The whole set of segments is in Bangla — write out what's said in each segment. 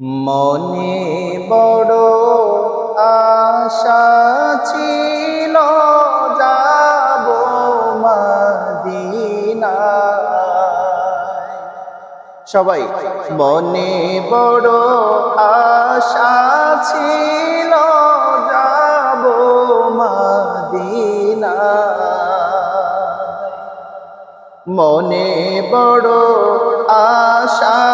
মনে বড় আশা ছিল, যাব সবাই, মনে বড় আশা ছিল, যাব মদিনায়। মনে বড় আশা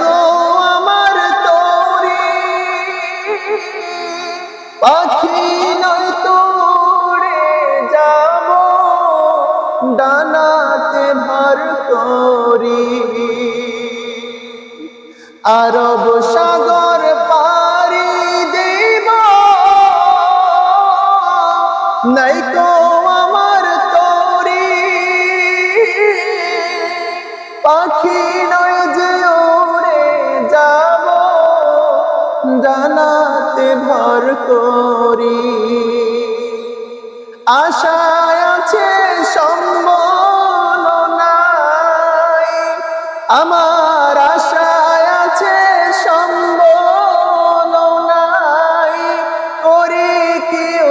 কো আমার তোরে। পাখি নয় তোড়ে যাব ডানাতে ভার করি। আরব সাগর ভর করি। আশায় আছে সম্বল নাই আমার আশায় আছে সম্বল নাই করে কেউ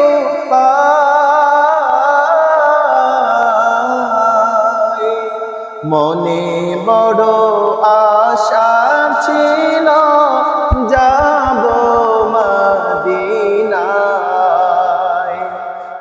মনে বড় আশা ছিল যাব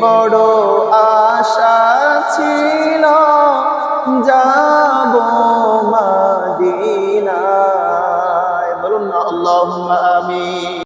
বড় আশা ছিল যাব